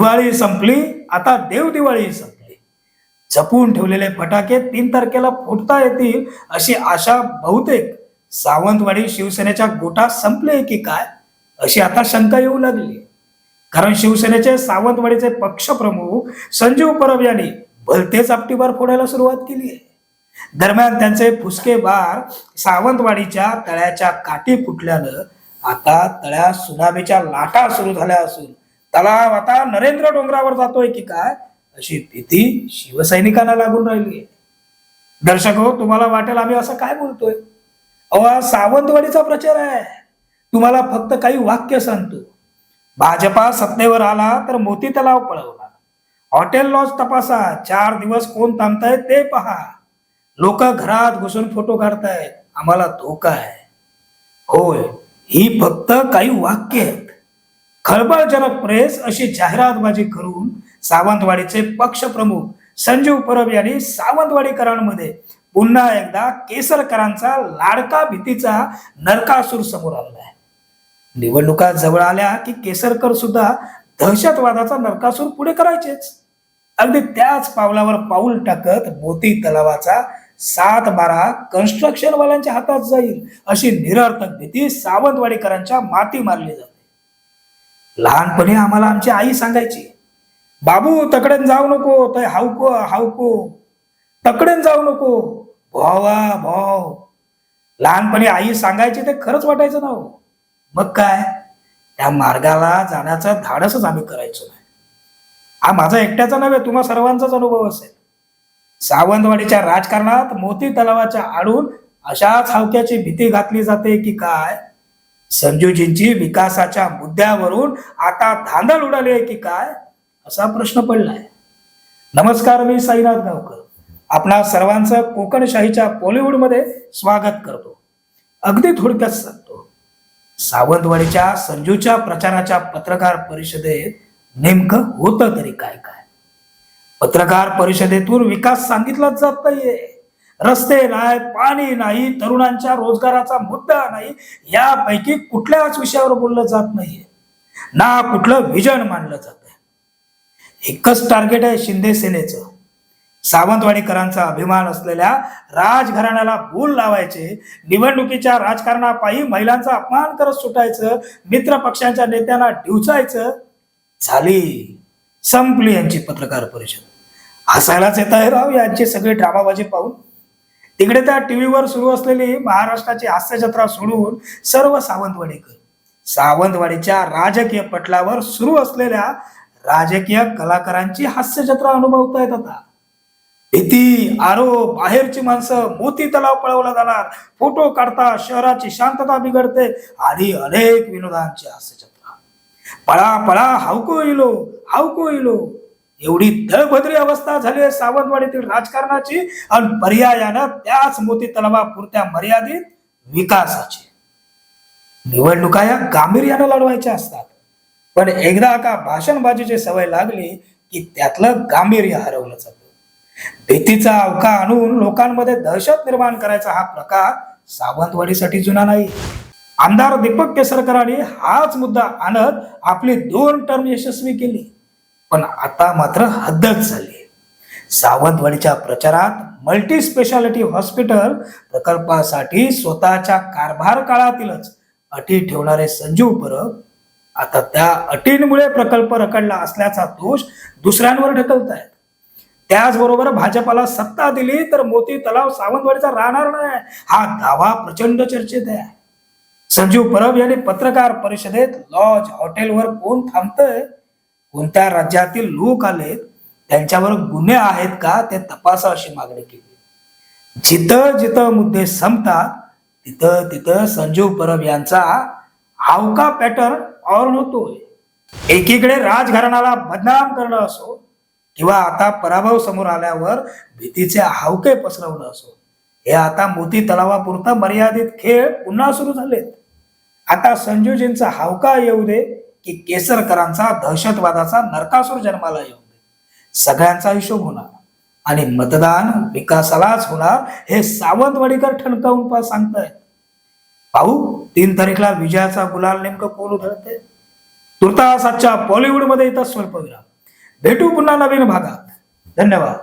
दिवाळी संपली आता देव दिवाळी संपली. जपून ठेवलेले फटाके तीन तारखेला फुटता येतील अशी आशा बहुतेक सावंतवाडी शिवसेनेच्या गोटात संपले की काय अशी आता शंका येऊ लागली. कारण शिवसेनेचे सावंतवाडीचे पक्षप्रमुख संजीव परब यांनी भलतेच आपटीबार फोडायला सुरुवात केली आहे. दरम्यान त्यांचे फुसके बार सावंतवाडीच्या तळ्याच्या काठी फुटल्यानं आता तळ्यात सुनामीच्या लाटा सुरू झाल्या असून तलाव. आता नरेंद्र डोंगरावर जातोय की काय? अशी भीती शिवसैनिकांना लागून राहिली आहे. दर्शक हो तुम्हाला वाटेल आम्ही असं काय बोलतोय? अहो सावंतवाडीचा प्रचार आहे. तुम्हाला फक्त काही वाक्य सांगतो. भाजपा सत्तेवर आला तर मोती तलाव पळवला. हॉटेल लॉज तपासा. चार दिवस कोण थांबतायत ते पहा. लोक घरात घुसून फोटो काढतायत. आम्हाला धोका आहे. होय ही फक्त काही वाक्य आहेत खळबळजनक प्रेस अशी जाहिरातबाजी करून सावंतवाडीचे पक्षप्रमुख संजीव परब यांनी सावंतवाडीकरांमध्ये पुन्हा एकदा केसरकरांचा लाडका भीतीचा नरकासूर समोर आणलाय. निवडणुका जवळ आल्या की केसरकर सुद्धा दहशतवादाचा नरकासूर पुढे करायचेच. अगदी त्याच पावलावर पाऊल टाकत मोती तलावाचा सात बारा कन्स्ट्रक्शन वाल्यांच्या हातात जाईल अशी निरर्थक भीती सावंतवाडीकरांच्या माती मारली जाते. लहानपणी आम्हाला आमची आई सांगायची बाबू तकडेन जाऊ नको तय हावको हावको. तकडेन जाऊ नको. भावा भाव. लहानपणी आई सांगायची ते खरंच वाटायचं ना हो. मग काय? त्या मार्गाला जाण्याचं धाडसच आम्ही करायचो नाही. हा माझा एकट्याचा नव्हे तुम्हा सर्वांचाच अनुभव असेल. सावंतवाडीच्या राजकारणात मोती तलावाच्या आडून अशाच हावक्याची भीती घातली जाते की काय? संजूजींची विकासाच्या मुद्द्यावरून आता धांदल उडाली आहे की काय असा प्रश्न पडलाय. नमस्कार मी साईनाथ गावकर. आपणा सर्वांचं कोकणशाहीच्या बॉलिवूडमध्ये स्वागत करतो. अगदी थोडक्यात सांगतो. सावंतवाडीच्या संजूच्या प्रचाराच्या पत्रकार परिषदेत नेमकं होतं तरी काय काय? पत्रकार परिषदेतून विकास सांगितलाच जात नाहीये. रस्ते नाही पाणी नाही तरुणांच्या रोजगाराचा मुद्दा नाही यापैकी कुठल्याच विषयावर बोललं जात नाहीये ना कुठलं विजन मानलं जात आहे एकच टार्गेट आहे शिंदे सेनेचं. सावंतवाडीकरांचा अभिमान असलेल्या राजघराण्याला भूल लावायचे निवडणुकीच्या राजकारणापायी महिलांचा अपमान करत सुटायचं मित्र पक्षांच्या नेत्यांना डिवचायचं झाली. संपली यांची पत्रकार परिषद. हसायलाच येत आहे राव यांची सगळी ड्रामाबाजी पाहून. तिकडे त्या टीव्हीवर सुरू असलेली महाराष्ट्राची हास्यजत्रा सोडून सर्व सावंतवाडीकर सावंतवाडीच्या राजकीय पटलावर सुरू असलेल्या राजकीय कलाकारांची हास्यचत्रा अनुभवता येत आता भीती आरोप बाहेरची माणसं मोती तलाव पळवला जाणार फोटो काढता शहराची शांतता बिघडते आणि अनेक विनोदांची हास्यजत्रा. पळा पळा हावको इलो हावको इलो. एवढी दळभद्री अवस्था झाली आहे सावंतवाडीतील राजकारणाची आणि पर्यायानं त्याच मोती तलावापुरत्या मर्यादित विकासाची. निवडणुका या गांभीर्यानं लढवायच्या असतात. पण एकदा का भाषणबाजीची सवय लागली की त्यातलं गांभीर्य हरवलं जातं. भीतीचा अवका आणून लोकांमध्ये दहशत निर्माण करायचा हा प्रकार सावंतवाडीसाठी जुना नाही. आमदार दीपक केसरकरांनी हाच मुद्दा आणत आपली दोन टर्म यशस्वी केली. पण आता मात्र हद्दच झाली. सावंतवाडीच्या प्रचारात मल्टी स्पेशालिटी हॉस्पिटल प्रकल्पासाठी स्वतःच्या कारभार काळातीलच अटी ठेवणारे संजीव परब आता त्या अटींमुळे प्रकल्प रखडला असल्याचा दोष दुसऱ्यांवर ढकलत आहेत त्याचबरोबर भाजपाला सत्ता दिली तर मोती तलाव सावंतवाडीचा राहणार नाही. हा दावा प्रचंड चर्चेत आहे. संजीव परब यांनी पत्रकार परिषदेत लॉज हॉटेलवर कोण थांबतंय? कोणत्या राज्यातील लोक आलेत त्यांच्यावर गुन्हे आहेत का ते तपासा अशी मागणी केली. जिथं जिथं मुद्दे संपतात तिथं तिथं संजीव परब यांचा हावका पॅटर्न ऑन होतोय. एकीकडे राजघराण्याला बदनाम करणं असो किंवा आता पराभव समोर आल्यावर भीतीचे हावके पसरवणं असो हे आता मोती तलावापुरता मर्यादित खेळ पुन्हा सुरू झालेत. आता संजूजींचा हावका येऊ दे की केसरकरांचा दहशतवादाचा नरकासूर जन्माला येऊ दे सगळ्यांचा हिशोब होणार आणि मतदान विकासालाच होणार हे सावंतवाडीकर ठणकावून पा सांगतायत. पाहू तीन तारीखला विजयाचा गुलाल नेमकं कोण उधळते तुर्तास आजच्या बॉलिवूडमध्ये इथं स्वल्पविराम. भेटू पुन्हा नवीन भागात. धन्यवाद.